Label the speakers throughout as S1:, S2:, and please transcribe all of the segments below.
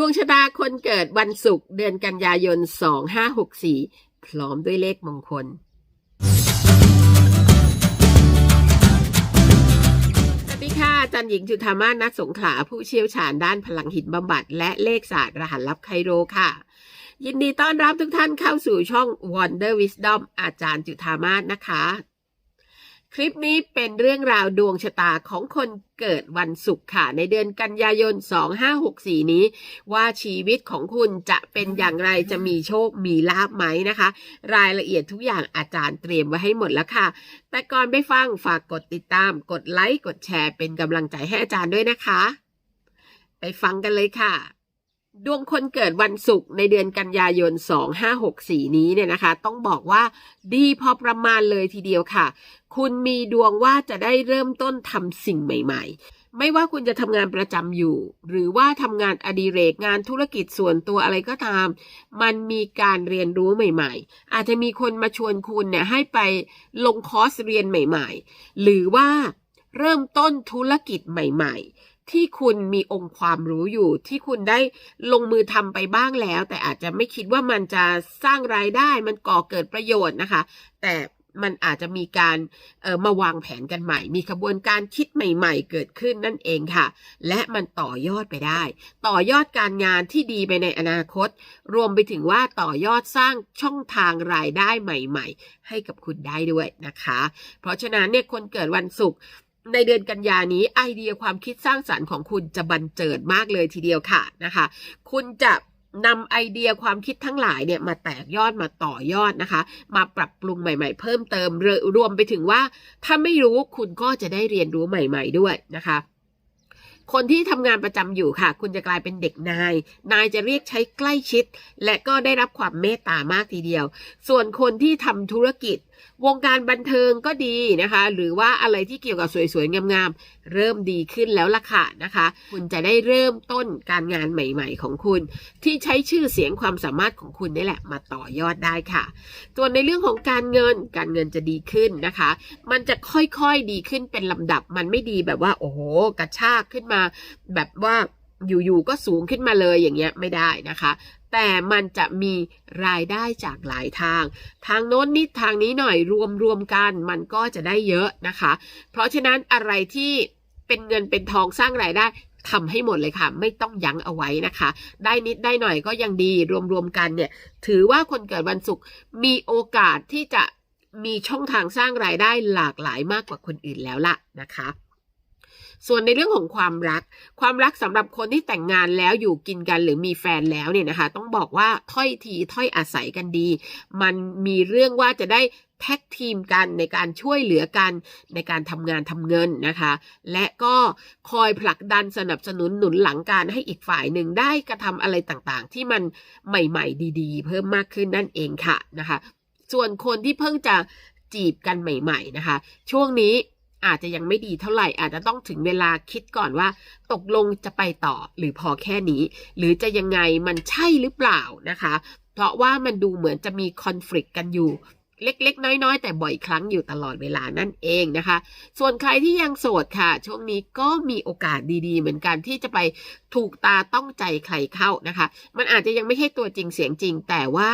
S1: ดวงชะตาคนเกิดวันศุกร์เดือนกันยายน 2564 พร้อมด้วยเลขมงคล สวัสดีค่ะอาจันหญิงจุธามาศนักสงขลาผู้เชี่ยวชาญด้านพลังหินบำบัด และเลขศาสตร์รหัสลับไคโรค่ะ ยินดีต้อนรับทุกท่านเข้าสู่ช่อง Wonder Wisdom อาจารย์จุธามาศนะคะ คลิปนี้เป็นเรื่องราวดวงชะตาของคนเกิดวันศุกร์ค่ะ ในเดือนกันยายน 2564 นี้ ว่าชีวิตของคุณจะเป็นอย่างไรจะมีโชคมีลาบไหมนะคะ รายละเอียดทุกอย่างอาจารย์เตรียมไว้ให้หมดแล้วค่ะ แต่ก่อนไปฟังฝากกดติดตาม กดไลค์ กดแชร์เป็นกำลังใจให้อาจารย์ด้วยนะคะ ไปฟังกันเลยค่ะ ดวงคนเกิดวันศุกร์ในเดือนกันยายน 2564 นี้เนี่ยนะคะ ต้องบอกว่าดีพอประมาณเลยทีเดียวค่ะ คุณมีดวงว่าจะได้เริ่มต้นทำสิ่งใหม่ ๆ ไม่ว่าคุณจะทำงานประจำอยู่ หรือว่าทำงานอดิเรกงานธุรกิจส่วนตัวอะไรก็ตาม มันมีการเรียนรู้ใหม่ ๆ อาจจะมีคนมาชวนคุณเนี่ยให้ไปลงคอร์สเรียนใหม่ ๆ หรือว่าเริ่มต้นธุรกิจใหม่ ๆ ที่คุณมีองค์ความรู้อยู่ ที่คุณได้ลงมือทำไปบ้างแล้ว แต่อาจจะไม่คิดว่ามันจะสร้างรายได้มันก่อเกิดประโยชน์นะคะ แต่มันอาจจะมีการเอ่อมาวางแผนกันใหม่ มีขบวนการคิดใหม่ๆ เกิดขึ้นนั่นเองค่ะ และมันต่อยอดไปได้ ต่อยอดการงานที่ดีไปในอนาคต รวมไปถึงว่าต่อยอดสร้างช่องทางรายได้ใหม่ ๆ ให้กับคุณได้ด้วยนะคะ เพราะฉะนั้นเนี่ยคนเกิดวันศุกร์ ในเดือนกันยานี้ไอเดียความคิดสร้างสารรค์ของคุณจะบันเจิดมากเลยทีเดียวค่ะนะคะ คุณจะนำไอเดียความคิดทั้งหลายเนี่ยมาแตกยอดมาต่อยอดนะคะ มาปรับปรุงใหม่ๆ เพิ่มเติมรรวมไปถึงว่า ถ้าไม่รู้คุณก็จะได้เรียนรู้ใหม่ ๆด้วยนะคะ คนที่ทำงานประจำอยู่ค่ะ คุณจะกลายเป็นเด็กนาย นายจะเรียกใช้ใกล้ชิด และก็ได้รับความเมตตามากทีเดียว ส่วนคนที่ทำธุรกิจ วงการบันเทิงก็ดีนะคะ หรือว่าอะไรที่เกี่ยวกับสวยๆ งามๆ เริ่มดีขึ้นแล้วล่ะค่ะนะคะ คุณจะได้เริ่มต้นการงานใหม่ๆ ของคุณ ที่ใช้ชื่อเสียงความสามารถของคุณนี่แหละมาต่อยอดได้ค่ะ ส่วนในเรื่องของการเงินการเงินจะดีขึ้นนะคะ มันจะค่อยๆดีขึ้นเป็นลำดับมันไม่ดีแบบว่าโอ้โหกระชากขึ้นมามาแบบว่าอยู่ๆก็สูงขึ้นมาเลยอย่างเงี้ยไม่ได้นะคะ แต่มันจะมีรายได้จากหลายทาง ทางโน้นนิดทางนี้หน่อยรวมรวมกันมันก็จะได้เยอะนะคะ เพราะฉะนั้นอะไรที่เป็นเงินเป็นทองสร้างรายได้ทำให้หมดเลยค่ะ ไม่ต้องยั้งเอาไว้นะคะ ได้นิดได้หน่อยก็ยังดีรวมๆกันเนี่ย ถือว่าคนเกิดวันศุกร์มีโอกาสที่จะมีช่องทางสร้างรายได้หลากหลายมากกว่าคนอื่นแล้วล่ะนะคะ ส่วนในเรื่องของความรัก ความรักสำหรับคนที่แต่งงานแล้วอยู่กินกันหรือมีแฟนแล้วเนี่ยนะคะ ต้องบอกว่าถ้อยทีถ้อยอาศัยกันดี มันมีเรื่องว่าจะได้แท็กทีมกันในการช่วยเหลือกันในการทำงานทำเงินนะคะ และก็คอยผลักดันสนับสนุนหนุนหลังการให้อีกฝ่ายหนึ่งได้กระทำอะไรต่างๆ ที่มันใหม่ ๆ ดีๆ เพิ่มมากขึ้นนั่นเองค่ะนะคะ ส่วนคนที่เพิ่งจะจีบกันใหม่ ๆ นะคะ ช่วงนี้ อาจจะยังไม่ดีเท่าไหร่ อาจจะต้องถึงเวลาคิดก่อนว่า ตกลงจะไปต่อหรือพอแค่นี้ หรือจะยังไงมันใช่หรือเปล่านะคะ เพราะว่ามันดูเหมือนจะมีคอน FLICT กันอยู่เล็กๆ น้อยๆ แต่บ่อยครั้งอยู่ตลอดเวลานั่นเองนะคะ ส่วนใครที่ยังโสดค่ะ ช่วงนี้ก็มีโอกาสดีๆ เหมือนกันที่จะไปถูกตาต้องใจใครเข้านะคะ มันอาจจะยังไม่ใช่ตัวจริงเสียงจริง แต่ว่า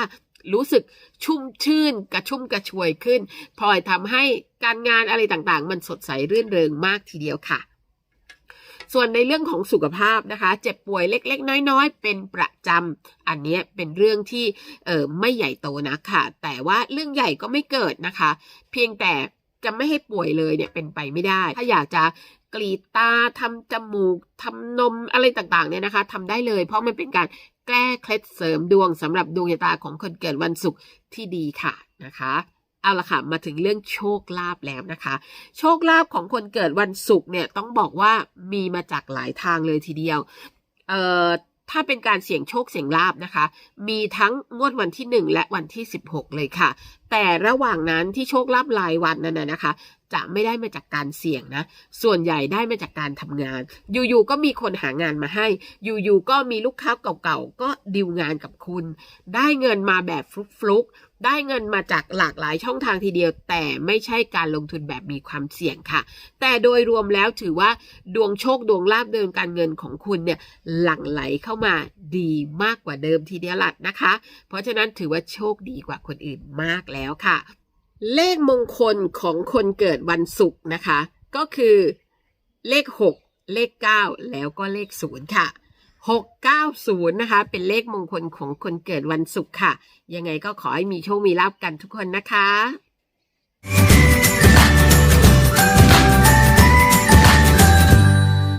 S1: รู้สึกชุ่มชื่นกระชุ่มกระชวยขึ้นพลอยทำให้การงานอะไรต่างๆ มันสดใสรื่นเริงมากทีเดียวค่ะ ส่วนในเรื่องของสุขภาพนะคะ เจ็บป่วยเล็ก ๆ น้อย ๆ เป็นประจำอันนี้เป็นเรื่องที่เออไม่ใหญ่โตนะค่ะ แต่ว่าเรื่องใหญ่ก็ไม่เกิดนะคะ เพียงแต่จะไม่ให้ป่วยเลยเนี่ยเป็นไปไม่ได้ ถ้าอยากจะกรีดตาทำจมูกทำนมอะไรต่างๆเนี่ยนะคะทำได้เลย เพราะมันเป็นการ แก้เคล็ดเสริมดวงสำหรับดวงชะตาของคนเกิดวันศุกร์ที่ดีค่ะนะคะเอาละค่ะมาถึงเรื่องโชคลาภแล้วนะคะ โชคลาภของคนเกิดวันศุกร์เนี่ยต้องบอกว่ามีมาจากหลายทางเลยทีเดียวเอ่อถ้าเป็นการเสี่ยงโชคเสี่ยงลาบนะคะ มีทั้งงวดวันที่ 1 และวันที่ 16 เลยค่ะแต่ระหว่างนั้นที่โชคลาภรายวันนั้นนะคะ จะไม่ได้มาจากการเสี่ยงนะ ส่วนใหญ่ได้มาจากการทำงาน อยู่ๆก็มีคนหางานมาให้ อยู่ๆก็มีลูกค้าเก่าๆก็ดิวงานกับคุณ ได้เงินมาแบบฟลุกๆได้เงินมาจากหลากหลายช่องทางทีเดียว แต่ไม่ใช่การลงทุนแบบมีความเสี่ยงค่ะ แต่โดยรวมแล้วถือว่าดวงโชคดวงลาบเดินการเงินของคุณเนี่ยหลั่งไหลเข้ามาดีมากกว่าเดิมทีเดียวละนะคะ เพราะฉะนั้นถือว่าโชคดีกว่าคนอื่นมากแล้วค่ะ เลขมงคลของคนเกิดวันศุกร์นะคะ ก็คือเลข 6 เลข 9 แล้วก็เลข 0 ค่ะ 690 นะคะ เป็นเลขมงคลของคนเกิดวันศุกร์ค่ะ ยังไงก็ขอให้มีโชค มีลาบกันทุกคนนะคะ